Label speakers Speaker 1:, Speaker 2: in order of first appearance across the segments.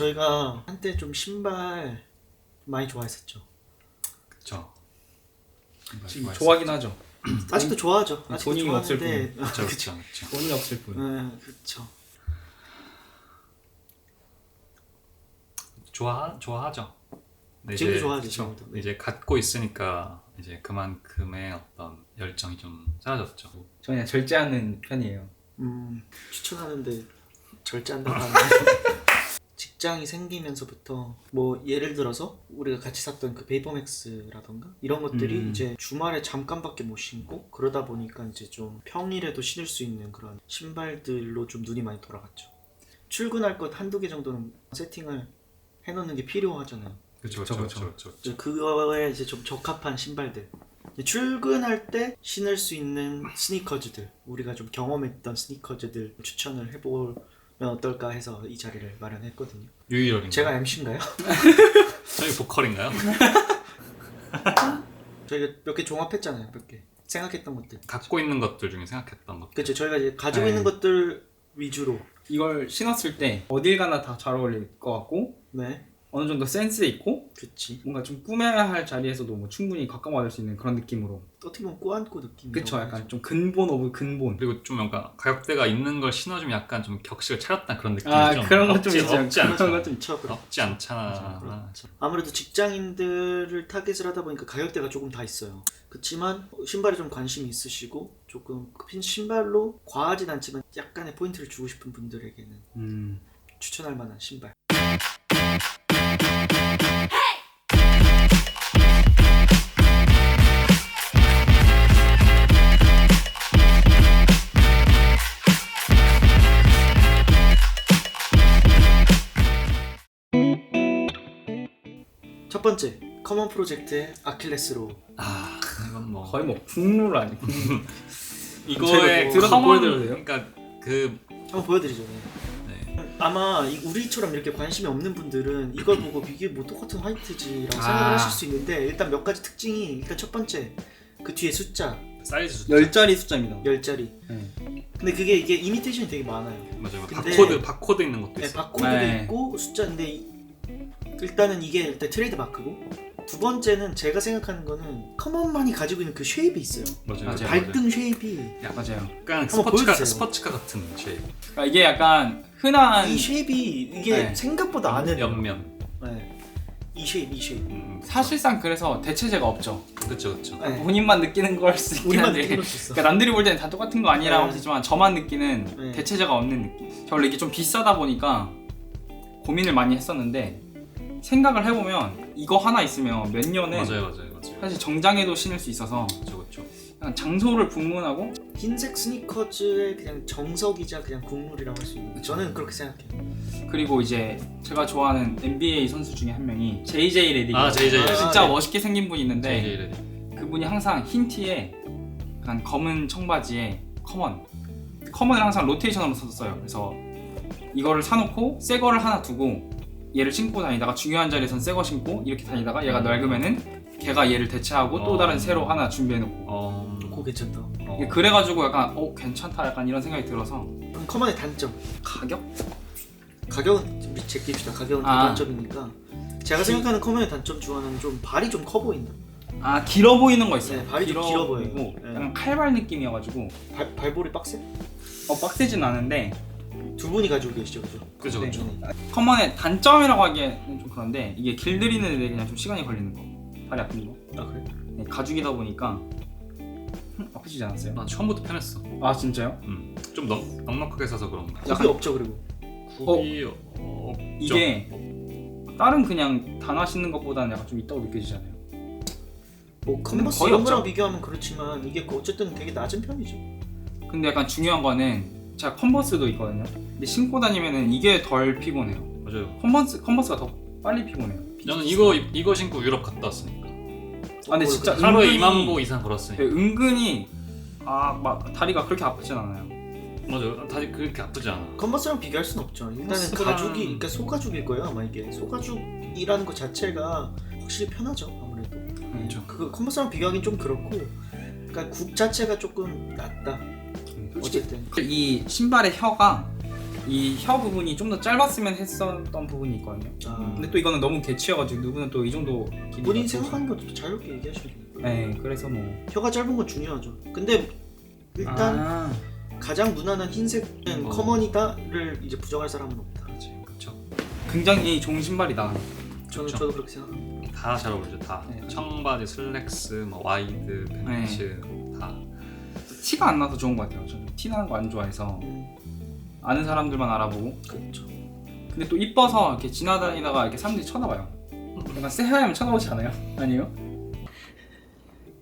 Speaker 1: 저희가 한때 좀 신발 많이 좋아했었죠.
Speaker 2: 그쵸.
Speaker 3: 지금 좋아하긴 하죠.
Speaker 1: 아직도 좋아하죠. 아직도
Speaker 3: 돈이 없을
Speaker 1: 좋아하는데
Speaker 2: 그쵸 그쵸 그쵸.
Speaker 3: 돈이 없을 뿐.
Speaker 1: 네, 그렇죠.
Speaker 2: 좋아 좋아하죠. 근데
Speaker 1: 지금도
Speaker 2: 이제
Speaker 1: 좋아하죠,
Speaker 2: 그쵸.
Speaker 1: 지금도. 네.
Speaker 2: 이제 갖고 있으니까 이제 그만큼의 어떤 열정이 좀 사라졌죠.
Speaker 3: 저는 그냥 절제하는 편이에요.
Speaker 1: 음, 추천하는데 절제한다고 하는데 직장이 생기면서부터 뭐 예를 들어서 우리가 같이 샀던 그 베이퍼맥스라던가 이런 것들이
Speaker 3: 음.
Speaker 1: 이제 주말에 잠깐밖에 못 신고 그러다 보니까 이제 좀 평일에도 신을 수 있는 그런 신발들로 좀 눈이 많이 돌아갔죠. 출근할 것 한두 개 정도는 세팅을 해놓는 게 필요하잖아요.
Speaker 2: 그쵸
Speaker 3: 그쵸.
Speaker 1: 이제 그거에 이제 좀 적합한 신발들. 이제 출근할 때 신을 수 있는 스니커즈들, 우리가 좀 경험했던 스니커즈들 추천을 해보면 어떨까 해서 이 자리를 마련했거든요.
Speaker 2: 유일인가요?
Speaker 1: 제가 MC인가요?
Speaker 2: 저희 보컬인가요?
Speaker 1: 저희가 몇 개 종합했잖아요, 몇 개. 생각했던 것들.
Speaker 2: 갖고 있는 것들 중에 생각했던 것.
Speaker 1: 그렇죠. 저희가 이제 가지고
Speaker 3: 네.
Speaker 1: 있는 것들 위주로.
Speaker 3: 이걸 신었을 때 어딜 가나 다 잘 어울릴 것 같고
Speaker 1: 네,
Speaker 3: 어느 정도 센스 있고
Speaker 1: 그치.
Speaker 3: 뭔가 좀 꾸며야 할 자리에서도 뭐 충분히 가까워질 수 있는 그런 느낌으로.
Speaker 1: 어떻게 보면 꾸안꾸 느낌.
Speaker 3: 그쵸, 약간 좀 근본 오브 근본.
Speaker 2: 그리고 좀 약간 가격대가 있는 걸 신어주면 약간 좀 격식을 차렸다 그런 느낌이
Speaker 3: 아
Speaker 2: 좀
Speaker 3: 그런 것좀
Speaker 2: 없지,
Speaker 3: 있죠.
Speaker 2: 없지 않죠.
Speaker 3: 그런 것좀
Speaker 1: 그럼.
Speaker 2: 없지 않잖아.
Speaker 1: 그렇죠. 아무래도 직장인들을 타겟을 하다 보니까 가격대가 조금 다 있어요. 그렇지만 신발에 좀 관심이 있으시고 조금 핀 신발로 과하진 않지만 약간의 포인트를 주고 싶은 분들에게는
Speaker 3: 음.
Speaker 1: 추천할 만한 신발. 첫 번째 커먼 프로젝트의 아킬레스로
Speaker 2: 아 이건 뭐
Speaker 3: 거의 뭐 국룰 아니고.
Speaker 2: 이거의
Speaker 3: 제가 들어서
Speaker 2: 커먼
Speaker 3: 보여드려도 돼요?
Speaker 2: 그러니까 그
Speaker 1: 한번 보여드리죠. 네.
Speaker 2: 네.
Speaker 1: 아마 이- 우리처럼 이렇게 관심이 없는 분들은 이걸 보고 이게 뭐 똑같은 화이트지라고
Speaker 3: 아.
Speaker 1: 생각을 하실 수 있는데 일단 몇 가지 특징이 일단 첫 번째 그 뒤에 숫자
Speaker 2: 사이즈 숫자.
Speaker 3: 열 자리 숫자입니다.
Speaker 1: 열 자리.
Speaker 3: 네.
Speaker 1: 근데 그게 이게 이미테이션이 되게 많아요.
Speaker 2: 맞아요.
Speaker 1: 근데-
Speaker 2: 바코드 바코드 있는 것도
Speaker 1: 네,
Speaker 2: 있어. 요
Speaker 1: 바코드도
Speaker 3: 네.
Speaker 1: 있고 숫자인데 이- 일단은 이게 일단 트레이드 마크고 두 번째는 제가 생각하는 거는 커먼만이 가지고 있는 그 쉐입이 있어요.
Speaker 2: 맞아요.
Speaker 3: 맞아요.
Speaker 1: 발등 쉐입이
Speaker 3: 맞아요.
Speaker 2: 약간 스포츠카
Speaker 1: 보여주세요.
Speaker 2: 스포츠카 같은 쉐입.
Speaker 3: 그러니까 이게 약간 흔한
Speaker 1: 이 쉐입이 이게
Speaker 3: 네.
Speaker 1: 생각보다 안 해요.
Speaker 2: 옆면.
Speaker 1: 네. 이 쉐입, 이 쉐입.
Speaker 2: 음,
Speaker 3: 사실상 그래서 대체제가 없죠.
Speaker 2: 그렇죠 그렇죠.
Speaker 1: 네.
Speaker 3: 본인만 느끼는 걸 수 있긴
Speaker 1: 우리만
Speaker 3: 한데
Speaker 1: 느낄 수 있어.
Speaker 3: 그러니까 남들이 볼 때는 다 똑같은 거 아니라고
Speaker 1: 네.
Speaker 3: 하지만 저만 느끼는
Speaker 1: 네.
Speaker 3: 대체제가 없는 느낌. 저 원래 이게 좀 비싸다 보니까 고민을 많이 했었는데 생각을 해보면 이거 하나 있으면 몇 년은
Speaker 2: 맞아요 맞아요 맞아요.
Speaker 3: 사실 정장에도 신을 수 있어서
Speaker 2: 그렇죠 그렇죠.
Speaker 3: 장소를 분문하고
Speaker 1: 흰색 스니커즈의 그냥 정석이자 그냥 국룰이라고 할 수 있는
Speaker 3: 그쵸.
Speaker 1: 저는 그렇게 생각해요
Speaker 3: 그리고 이제 제가 좋아하는 NBA 선수 중에 한 명이 JJ 레디
Speaker 2: 아, JJ 레디.
Speaker 3: 진짜
Speaker 1: 아, 네.
Speaker 3: 멋있게 생긴 분이 있는데
Speaker 2: JJ 레디.
Speaker 3: 그분이 항상 흰 티에 약간 검은 청바지에 커먼 커먼을 항상 로테이션으로 썼어요 그래서 이거를 사놓고 새 거를 하나 두고 얘를 신고 다니다가 중요한 자리에선 새 거 신고 이렇게 다니다가 얘가 낡으면은 걔가 얘를 대체하고 또
Speaker 2: 어.
Speaker 3: 다른 새로 하나 준비해놓고
Speaker 2: 어.
Speaker 1: 그거 괜찮다
Speaker 2: 어.
Speaker 3: 그래가지고 약간 어 괜찮다 약간 이런 생각이 들어서
Speaker 1: 그럼 커먼의 단점
Speaker 3: 가격?
Speaker 1: 가격은 좀 제낍시다 가격은
Speaker 3: 아.
Speaker 1: 단점이니까 제가 생각하는 커먼의 단점 중 하나는 좀 발이 좀 커 보인다
Speaker 3: 아 길어 보이는 거 있어요
Speaker 1: 네, 발이 좀 길어 보여요.
Speaker 3: 보이고
Speaker 1: 네.
Speaker 3: 약간 칼발 느낌이어가지고
Speaker 1: 발, 발볼이 빡세?
Speaker 3: 어 빡세진 않은데
Speaker 1: 두 분이 가지고 계시죠 그죠?
Speaker 2: 그죠
Speaker 3: 네.
Speaker 2: 그죠.
Speaker 3: 커먼의 단점이라고 하기에는 좀 그런데 이게 길들이는 데 그냥 좀 시간이 걸리는 거 발이 아픈 거
Speaker 1: 아 그래?
Speaker 3: 네, 가죽이다 보니까 흠, 아프시지 않았어요?
Speaker 2: 난 처음부터 편했어.
Speaker 3: 아 진짜요?
Speaker 2: 음. 좀 넉, 넉넉하게 사서 그런가.
Speaker 1: 굽이 없죠 그리고
Speaker 2: 굽이 어... 없죠.
Speaker 3: 이게 다른 그냥 단화 신는 것보다는 약간 좀 있다고 느껴지잖아요
Speaker 1: 뭐 컨버스
Speaker 3: 거의
Speaker 1: 이런
Speaker 3: 없죠.
Speaker 1: 거랑 비교하면 그렇지만 이게 어쨌든 되게 낮은 편이죠
Speaker 3: 근데 약간 중요한 거는 제가 컨버스도 있거든요 근데 신고 다니면은 이게 덜 피곤해요
Speaker 2: 맞아요.
Speaker 3: 컨버스, 컨버스가 더 빨리 피곤해요
Speaker 2: 저는 이거 이거 신고 유럽 갔다 왔으니까.
Speaker 3: 아 근데 진짜
Speaker 2: 하루에
Speaker 3: 은근히-
Speaker 2: 2만 보 이상 걸었으니까.
Speaker 3: 네, 은근히 아막 다리가 그렇게 아프진 않아요
Speaker 2: 맞아요. 다시 그렇게 아프지 않아.
Speaker 1: 컨버스랑 비교할 순 없죠. 일단은
Speaker 2: 컨버스랑-
Speaker 1: 가죽이, 그러니까 소가죽일 거예요 아마 이게 소가죽이라는 것 자체가 확실히 편하죠 아무래도.
Speaker 2: 그렇죠.
Speaker 1: 그 컨버스랑 비교하기는 좀 그렇고, 그러니까 굽 자체가 조금 낫다. 어쨌든
Speaker 3: 이 신발의 혀가 이 혀 부분이 좀 더 짧았으면 했었던 부분이 있거든요.
Speaker 1: 아.
Speaker 3: 근데 또 이거는 너무 개치여가지고 누구는 또 이 정도 길이가
Speaker 1: 본인. 생각하는 것도 자유롭게 얘기하시면 돼요.
Speaker 3: 네, 그래서 뭐
Speaker 1: 혀가 짧은 건 중요하죠. 근데 일단
Speaker 3: 아,
Speaker 1: 가장 무난한 흰색은
Speaker 2: 어.
Speaker 1: 커먼이다를 이제 부정할 사람은 없다.
Speaker 2: 그렇지 그렇죠.
Speaker 3: 굉장히 좋은 신발이다.
Speaker 1: 저는
Speaker 2: 그쵸.
Speaker 1: 저도 그렇게 생각합니다.
Speaker 2: 다 잘 어울리죠 다.
Speaker 3: 네.
Speaker 2: 청바지, 슬랙스, 뭐 와이드, 벤츠 다.
Speaker 3: 티가 안 나서 좋은 것 같아요. 저는 티 나는 거 안 좋아해서
Speaker 1: 음,
Speaker 3: 아는 사람들만 알아보고
Speaker 1: 그렇죠.
Speaker 3: 근데 또 이뻐서 이렇게 지나다니다가 이렇게 사람들이 쳐다봐요. 약간 쎄하면 쳐다보지 않아요? 아니에요?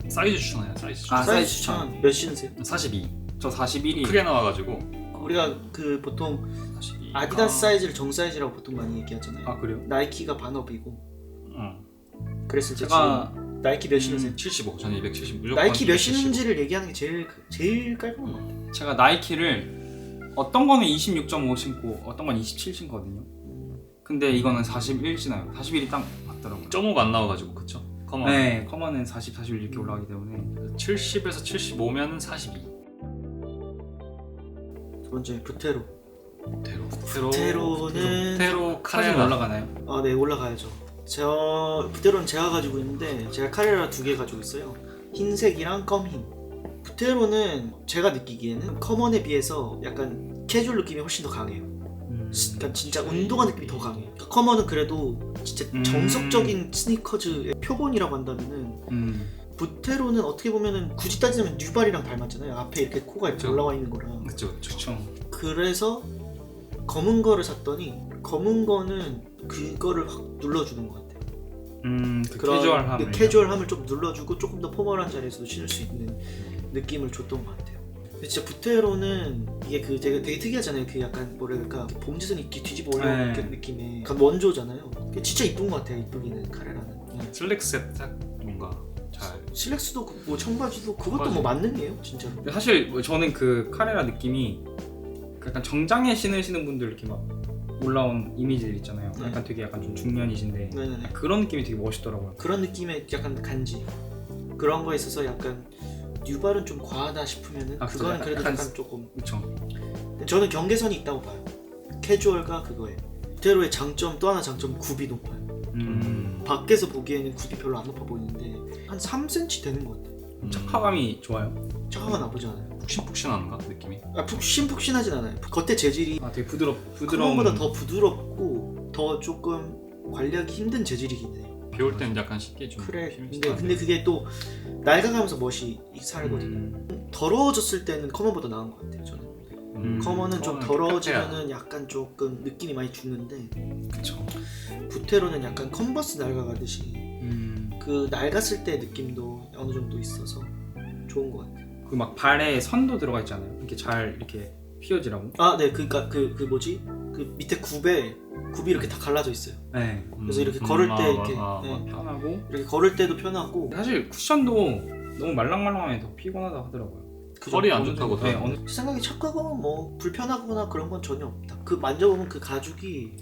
Speaker 2: 사이즈 추천해요 사이즈 추천.
Speaker 3: 아,
Speaker 1: 사이즈
Speaker 3: 사이즈
Speaker 1: 추천 몇 신으세요?
Speaker 2: 42.
Speaker 3: 저 41이
Speaker 2: 크게 나와가지고
Speaker 1: 우리가 그 보통
Speaker 2: 42.
Speaker 1: 아디다스 사이즈를 정 사이즈라고 보통 많이 얘기하잖아요.
Speaker 3: 아 그래요?
Speaker 1: 나이키가 반업이고
Speaker 2: 응.
Speaker 1: 그랬을 때
Speaker 3: 제가
Speaker 1: 지금 나이키 몇 신으세요?
Speaker 2: 75. 저는 270. 무조건
Speaker 1: 나이키 몇
Speaker 2: 270.
Speaker 1: 신는지를 얘기하는 게 제일 제일 깔끔한 것 같아요.
Speaker 3: 제가 나이키를 어떤 거는 26.5 신고 어떤 건 27 신거든요. 근데 이거는 41 신어요. 41이 딱 맞더라고요.
Speaker 2: 0.5가 안 나와가지고 그쵸? 커먼.
Speaker 3: 네, 커먼은 40, 41 이렇게 올라가기 때문에
Speaker 2: 70에서 75면은 42.
Speaker 1: 두 번째 부테로.
Speaker 2: 테로. 테로.
Speaker 1: 부테로는
Speaker 2: 테로
Speaker 3: 사진
Speaker 2: 카레라.
Speaker 3: 올라가나요?
Speaker 1: 아, 네 올라가야죠. 저 부테로는 제가 가지고 있는데 제가 카레라 두 개 가지고 있어요. 흰색이랑 검흰. 부테로는 제가 느끼기에는 커먼에 비해서 약간 캐주얼 느낌이 훨씬 더 강해요.
Speaker 3: 음.
Speaker 1: 그러니까 진짜 운동화 느낌이 더 강해요. 커먼은 그래도 진짜
Speaker 3: 음.
Speaker 1: 정석적인 스니커즈의 표본이라고 한다면은
Speaker 3: 음.
Speaker 1: 부테로는 어떻게 보면은 굳이 따지자면 뉴발이랑 닮았잖아요. 앞에 이렇게 코가 이렇게
Speaker 2: 그쵸.
Speaker 1: 올라와 있는 거랑.
Speaker 2: 그쵸. 그쵸.
Speaker 1: 그래서 검은 거를 샀더니 검은 거는 그거를 확 눌러주는 것 같아요.
Speaker 3: 음, 그
Speaker 1: 그런
Speaker 3: 캐주얼함을
Speaker 1: 그 캐주얼함을 좀 눌러주고 조금 더 포멀한 자리에서도 신을 수 있는 느낌을 줬던 것 같아요. 근데 진짜 부테로는 이게 그 되게, 되게 특이하잖아요. 그 약간 뭐랄까 봉지선 이렇게 뒤집어 올라오는
Speaker 3: 네.
Speaker 1: 그 느낌의 약간 원조잖아요. 그게 진짜 이쁜 것 같아요. 이쁘기는 카레라는. 네.
Speaker 2: 슬랙스에 딱 뭔가 잘.
Speaker 1: 실렉스도 그- 뭐 청바지도 그것도
Speaker 2: 청바지.
Speaker 1: 뭐 만능이에요, 진짜로.
Speaker 3: 근데 사실 뭐 저는 그 카레라 느낌이 그 약간 정장에 신으시는 분들 이렇게 막 올라온 이미지들 있잖아요.
Speaker 1: 네.
Speaker 3: 약간 되게 약간 좀 중년이신데
Speaker 1: 네네네.
Speaker 3: 그런 느낌이 되게 멋있더라고요.
Speaker 1: 그런 느낌의 약간 간지 그런 거에 있어서 약간 뉴발은 좀 과하다 싶으면은
Speaker 3: 아?
Speaker 1: 그거는 그래도
Speaker 3: 약간
Speaker 1: 약간 조금
Speaker 3: 그렇죠.
Speaker 1: 근데 저는 경계선이 있다고 봐요. 캐주얼과 그거에 부테로의 장점 또 하나 장점 굽이 높아요.
Speaker 3: 음.
Speaker 1: 밖에서 보기에는 굽이 별로 안 높아 보이는데 한 3cm 되는 것 같아요.
Speaker 2: 음,
Speaker 3: 착화감이 좋아요.
Speaker 1: 착화가 나쁘지 않아요.
Speaker 2: 푹신푹신한가 느낌이?
Speaker 1: 아, 푹신푹신하진 않아요. 겉에 재질이
Speaker 3: 아 되게 부드럽 부드러운.
Speaker 1: 크롬보다 더 부드럽고 더 조금 관리하기 힘든 재질이긴 해요.
Speaker 2: 비올 때는 약간 쉽게 좀.
Speaker 1: 그래. 근데. 근데 그게 또 낡아가면서 멋이 살거든요.
Speaker 3: 음.
Speaker 1: 더러워졌을 때는 커먼보다 나은 것 같아요. 저는.
Speaker 3: 음.
Speaker 1: 커먼은 좀
Speaker 2: 커먼은
Speaker 1: 더러워지면은 약간 조금 느낌이 많이 죽는데
Speaker 3: 그쵸.
Speaker 1: 부테로는 약간 컨버스 낡아가듯이
Speaker 3: 음.
Speaker 1: 그 낡았을 때 느낌도 어느 정도 있어서 좋은 것 같아요.
Speaker 3: 그 막 발에 선도 들어가 있잖아요. 이렇게 잘 이렇게 휘어지라고.
Speaker 1: 아, 네, 그니까 그, 그 뭐지? 그 밑에 굽에 굽이 이렇게 다 갈라져 있어요.
Speaker 3: 네.
Speaker 1: 그래서 이렇게 걸을 때
Speaker 2: 아,
Speaker 1: 이렇게,
Speaker 2: 아,
Speaker 1: 네.
Speaker 3: 편하고.
Speaker 1: 이렇게 걸을 때도 편하고
Speaker 3: 사실 쿠션도 너무 말랑말랑하면 더 피곤하다 하더라고요.
Speaker 1: 그
Speaker 2: 허리 안 좋다고
Speaker 3: 정도- 네. 어느
Speaker 1: 생각이 착하고 뭐 불편하거나 그런 건 전혀 없다. 그 만져보면 그 가죽이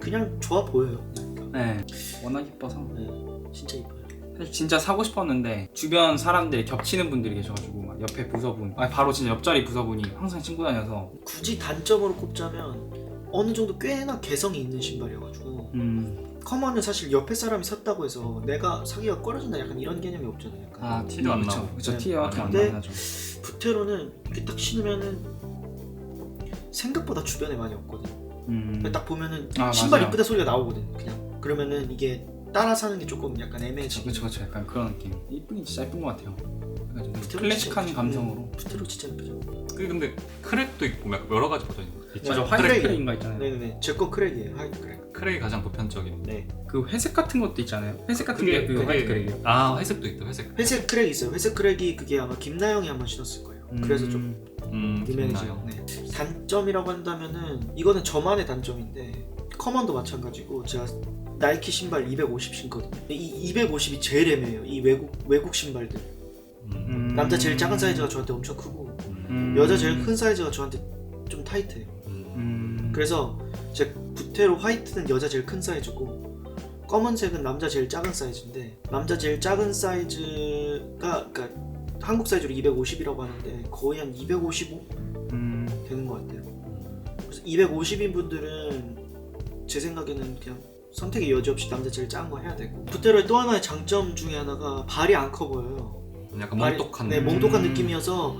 Speaker 1: 그냥 좋아 보여요. 그러니까.
Speaker 3: 네. 워낙 이뻐서.
Speaker 1: 네, 진짜 이뻐요.
Speaker 3: 사실 진짜 사고 싶었는데 주변 사람들이 겹치는 분들이 계셔가지고 막 옆에 부서분, 아 바로 진짜 옆자리 부서분이 항상 신고 다녀서.
Speaker 1: 굳이 단점으로 꼽자면 어느 정도 꽤나 개성이 있는 신발이어가지고
Speaker 3: 음.
Speaker 1: 커먼은 사실 옆에 사람이 샀다고 해서 내가 사기가 꺼려진다 약간 이런 개념이 없잖아요. 약간.
Speaker 3: 아
Speaker 2: 티도 안
Speaker 3: 그쵸,
Speaker 2: 나고.
Speaker 3: 그쵸
Speaker 1: 네.
Speaker 3: 티가 안
Speaker 1: 근데-
Speaker 3: 나긴 하죠.
Speaker 1: 부테로는 이렇게 딱 신으면은 생각보다 주변에 많이 없거든.
Speaker 3: 음.
Speaker 1: 딱 보면은
Speaker 3: 아,
Speaker 1: 신발. 이쁘다 소리가 나오거든. 그냥 그러면은 이게 따라 사는 게 조금 약간 애매해지고.
Speaker 3: 그쵸 그쵸 약간 그런 느낌. 이쁘긴 진짜 이쁜 것 같아요. 클래식한
Speaker 1: 진짜
Speaker 3: 감성으로.
Speaker 1: 네, 부테로 진짜 이쁘죠.
Speaker 2: 그 근데 크랙도 있고 약간 여러 가지 버전이.
Speaker 3: 맞아
Speaker 1: 크랙.
Speaker 3: 화이트 크랙인가 있잖아요.
Speaker 1: 네네네. 제 거 크랙이에요. 화이트 크랙.
Speaker 2: 크랙이 가장 보편적인.
Speaker 1: 네.
Speaker 3: 그 회색 같은 것도 있잖아요. 회색 같은
Speaker 2: 그게-
Speaker 3: 게그
Speaker 2: 그게-
Speaker 3: 화이트 크랙이에요.
Speaker 2: 아 회색도 있다 회색.
Speaker 1: 회색 크랙 있어요. 회색 크랙이 그게 아마 김나영이 한번 신었을 거예요. 그래서 좀
Speaker 2: 음
Speaker 1: 유명해져요. 네. 단점이라고 한다면은 이거는 저만의 단점인데 커먼도 마찬가지고 제가 나이키 신발 250 신거든요. 이 250이 제일 애매해요. 이 외국 외국 신발들.
Speaker 2: 음.
Speaker 1: 남자 제일 작은 사이즈가 저한테 엄청 크고
Speaker 2: 음.
Speaker 1: 여자 제일 큰 사이즈가 저한테 좀 타이트해요.
Speaker 2: 음.
Speaker 3: 음.
Speaker 1: 그래서 제 부테로 화이트는 여자 제일 큰 사이즈고 검은색은 남자 제일 작은 사이즈인데 남자 제일 작은 사이즈가 그러니까 한국 사이즈로 250이라고 하는데 거의 한 255
Speaker 3: 음.
Speaker 1: 되는 것 같아요. 그래서 250인 분들은 제 생각에는 그냥 선택의 여지 없이 남자 제일 작은 거 해야 되고 부테로의 또 하나의 장점 중에 하나가 발이 안 커 보여요.
Speaker 2: 약간
Speaker 1: 발이-
Speaker 2: 몽독한
Speaker 1: 네,
Speaker 2: 느낌.
Speaker 1: 몽독한
Speaker 3: 음.
Speaker 1: 느낌이어서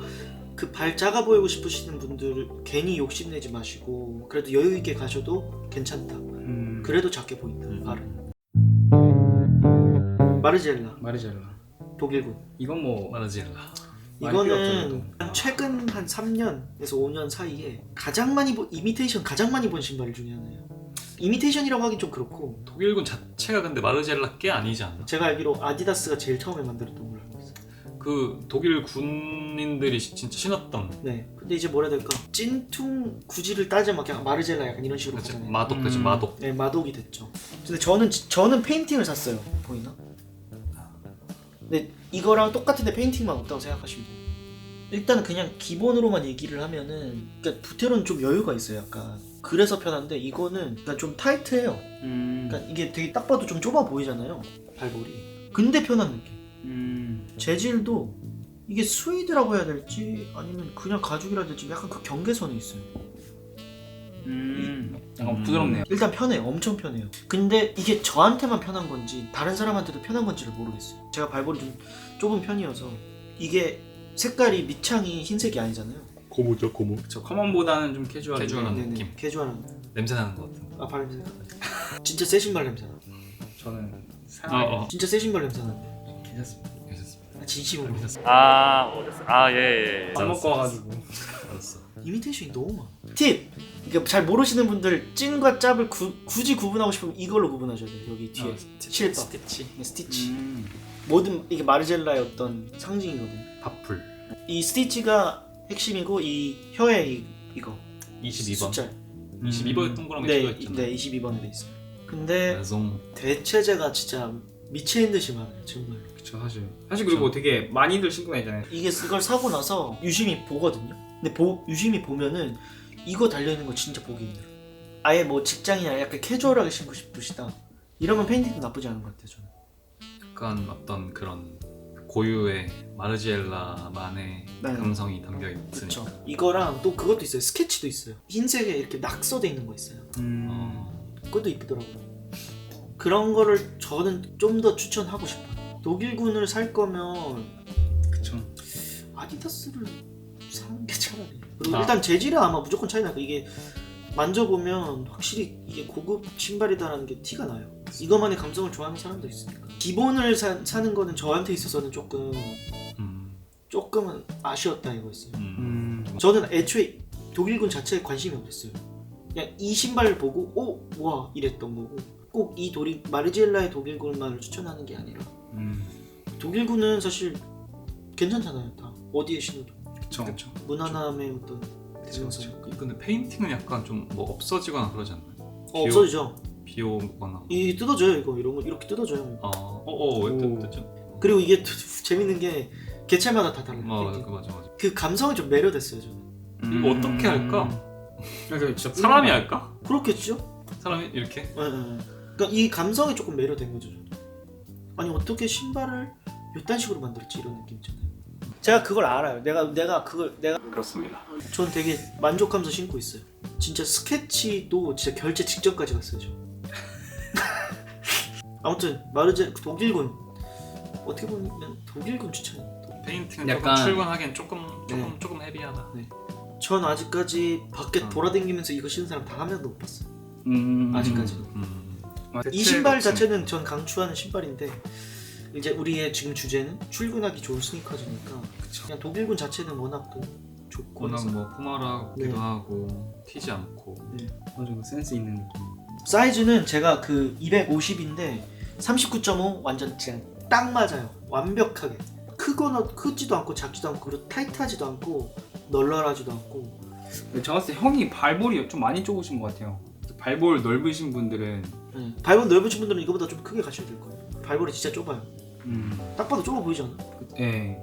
Speaker 1: 그발 작아 보이고 싶으시는 분들 괜히 욕심내지 마시고 그래도 여유 있게 가셔도 괜찮다.
Speaker 3: 음,
Speaker 1: 그래도 작게 보인다.
Speaker 2: 음.
Speaker 1: 발은. 마르젤라
Speaker 3: 마르젤라.
Speaker 1: 독일군.
Speaker 3: 이건 뭐
Speaker 2: 마르지엘라.
Speaker 3: 필요
Speaker 1: 이거는 한 최근 한 3년에서 5년 사이에 가장 많이 본 이미테이션 가장 많이 본 신발 중에 하나예요. 이미테이션이라고 하긴 좀 그렇고
Speaker 2: 독일군 자체가 근데 마르지엘라 꽤 아니지 않나?
Speaker 1: 제가 알기로 아디다스가 제일 처음에 만들었던.
Speaker 2: 그 독일 군인들이 시- 진짜 신었던
Speaker 1: 네. 근데 이제 뭐라 해야 될까? 찐퉁 구지를 따지면 그냥 마르젤라 약간 이런 식으로
Speaker 2: 그치,
Speaker 1: 가잖아요.
Speaker 2: 마독 되지
Speaker 3: 음.
Speaker 2: 마독.
Speaker 1: 네, 마독이 됐죠. 근데 저는 지- 저는 페인팅을 샀어요. 보이나? 근데 이거랑 똑같은데 페인팅만 없다고 생각하시면 돼요. 일단은 그냥 기본으로만 얘기를 하면은 그러니까 부테로는 좀 여유가 있어요. 약간 그래서 편한데 이거는 그러니까 좀 타이트해요.
Speaker 3: 음,
Speaker 1: 그러니까 이게 되게 딱 봐도 좀 좁아 보이잖아요. 발볼이. 근데 편한 느낌.
Speaker 3: 음,
Speaker 1: 재질도 이게 스웨이드라고 해야 될지 아니면 그냥 가죽이라 해야 될지 약간 그 경계선에 있어요.
Speaker 3: 음, 약간
Speaker 2: 음.
Speaker 3: 부드럽네요.
Speaker 1: 일단 편해요. 엄청 편해요. 근데 이게 저한테만 편한 건지 다른 사람한테도 편한 건지를 모르겠어요. 제가 발볼이 좀 좁은 편이어서 이게 색깔이 밑창이 흰색이 아니잖아요.
Speaker 2: 고무죠 고무.
Speaker 3: 저 커먼보다는 좀 캐주얼.
Speaker 2: 캐주얼한
Speaker 1: 네네.
Speaker 2: 느낌.
Speaker 1: 캐주얼한.
Speaker 2: 냄새 나는 것 같은.
Speaker 1: 아 발냄새. 진짜 새 신발 냄새 나.
Speaker 3: 저는
Speaker 2: 어,
Speaker 3: 사랑하게
Speaker 2: 어.
Speaker 1: 진짜 새 신발 냄새 나는데.
Speaker 3: 괜찮습니다.
Speaker 1: 아, 진심으로.
Speaker 2: 아 어땠어? 아 예 예.
Speaker 3: 밥 먹고 와가지고.
Speaker 2: 알았어.
Speaker 1: 이미테이션이 너무 많아. 팁. 잘 모르시는 분들 찐과 짭을 구- 굳이 구분하고 싶으면 이걸로 구분하셔야 돼요. 여기 뒤에
Speaker 2: 어,
Speaker 1: 실밥.
Speaker 2: 스티치.
Speaker 1: 네, 스티치.
Speaker 3: 음,
Speaker 1: 모든 이게 마르젤라의 어떤 상징이거든요.
Speaker 2: 밥풀.
Speaker 1: 이 스티치가 핵심이고 이 혀에 이, 이거
Speaker 2: 22번.
Speaker 1: 숫자.
Speaker 2: 22번 동그라미
Speaker 1: 네,
Speaker 2: 찍어있잖아.
Speaker 1: 네 22번에 돼 있어요. 근데
Speaker 2: 나송.
Speaker 1: 대체제가 진짜 미친 듯이 많아요 정말.
Speaker 3: 그쵸 사실. 사실 그리고 되게 많이들 신고 다니잖아요.
Speaker 1: 이게 이걸 사고 나서 유심히 보거든요. 근데 보, 유심히 보면은 이거 달려 있는 거 진짜 보기 힘들어. 아예 뭐 직장이나 약간 캐주얼하게 신고 싶으시다. 이러면 페인팅도 나쁘지 않은 것 같아요 저는.
Speaker 2: 약간 어떤 그런 고유의 마르지엘라만의
Speaker 1: 네.
Speaker 2: 감성이 담겨 있으니까.
Speaker 1: 그렇죠. 이거랑 또 그것도 있어요. 스케치도 있어요. 흰색에 이렇게 낙서돼 있는 거 있어요.
Speaker 3: 음,
Speaker 2: 어.
Speaker 1: 그것도 이쁘더라고요. 그런 거를 저는 좀 더 추천하고 싶어요. 독일군을 살 거면
Speaker 3: 그쵸.
Speaker 1: 아디다스를 사는 게 차라리. 그리고
Speaker 2: 아.
Speaker 1: 일단 재질은 아마 무조건 차이 나고 이게 만져보면 확실히 이게 고급 신발이다라는 게 티가 나요. 이것만의 감성을 좋아하는 사람도 있으니까. 기본을 사, 사는 거는 저한테 있어서는 조금
Speaker 2: 음.
Speaker 1: 조금은 아쉬웠다 이거였어요.
Speaker 2: 음.
Speaker 3: 음,
Speaker 1: 저는 애초에 독일군 자체에 관심이 없었어요. 그냥 이 신발을 보고 오, 와 이랬던 거고 꼭이 도리 마르지엘라의 독일군만을 추천하는 게 아니라
Speaker 3: 음,
Speaker 1: 독일군은 사실 괜찮잖아요. 다 어디에 신어도
Speaker 3: 그쵸.
Speaker 2: 그쵸.
Speaker 1: 무난함의 어떤 대명사.
Speaker 2: 근데 페인팅은 약간 좀 뭐 없어지거나 그러지 않나요?
Speaker 1: 어, 없어지죠.
Speaker 2: 비 오거나.
Speaker 1: 이 뜯어져요 이거 이런 거 이렇게 뜯어져요.
Speaker 2: 어, 어, 어, 왜
Speaker 3: 오.
Speaker 2: 뜯- 뜯죠?
Speaker 1: 그리고 이게 재밌는 게 개체마다 다 달라요.
Speaker 2: 어,
Speaker 1: 이게.
Speaker 2: 그 맞아, 맞아.
Speaker 1: 그 감성이 좀 매료됐어요 저는.
Speaker 2: 이거 어떻게 할까?
Speaker 3: 그러니까 진짜
Speaker 2: 사람이
Speaker 3: 뿔-
Speaker 2: 할까?
Speaker 1: 그렇겠죠?
Speaker 2: 사람이 이렇게?
Speaker 1: 예, 예, 예. 그러니까 이 감성이 조금 매료된 거죠. 저는. 아니 어떻게 신발을 이딴 식으로 만들었지 이런 느낌 있잖아요. 제가 그걸 알아요. 내가 내가 그걸 내가
Speaker 3: 그렇습니다.
Speaker 1: 전 되게 만족하면서 신고 있어요. 진짜 스케치도 진짜 결제 직전까지 갔어요. 저. 아무튼 마르제 독일군 어떻게 보면 독일군 추천.
Speaker 2: 페인팅은
Speaker 3: 약간-
Speaker 2: 조금 출근하기엔 조금 조금
Speaker 1: 네.
Speaker 2: 조금 헤비하다.
Speaker 1: 전 아직까지 밖에
Speaker 2: 어.
Speaker 1: 돌아다니면서 이거 신는 사람 단 한 명도 못 봤어요.
Speaker 3: 음,
Speaker 1: 아직까지.
Speaker 2: 음.
Speaker 3: 맞아.
Speaker 1: 이 신발 자체는 전 강추하는 신발인데 이제 우리의 지금 주제는 출근하기 좋은 스니커즈니까
Speaker 3: 그쵸.
Speaker 1: 그냥 독일군 자체는 워낙 또 좋고
Speaker 2: 워낙
Speaker 1: 해서
Speaker 2: 뭐 포마라기도
Speaker 1: 네.
Speaker 2: 하고 튀지 않고.
Speaker 3: 어느 정도 센스 있는 느낌.
Speaker 1: 사이즈는 제가 그 250인데 39.5 완전 그냥 딱 맞아요 완벽하게 크거나 크지도 않고 작지도 않고 그리고 타이트하지도 않고 널널하지도 않고
Speaker 3: 제가 봤을 때 형이 발볼이 좀 많이 좁으신 것 같아요. 발볼 넓으신 분들은
Speaker 1: 네. 발볼 넓으신 분들은 이거보다 좀 크게 가셔야 될 거예요 발볼이 진짜 좁아요
Speaker 3: 음,
Speaker 1: 딱 봐도 좁아 보이지 않아?
Speaker 3: 예.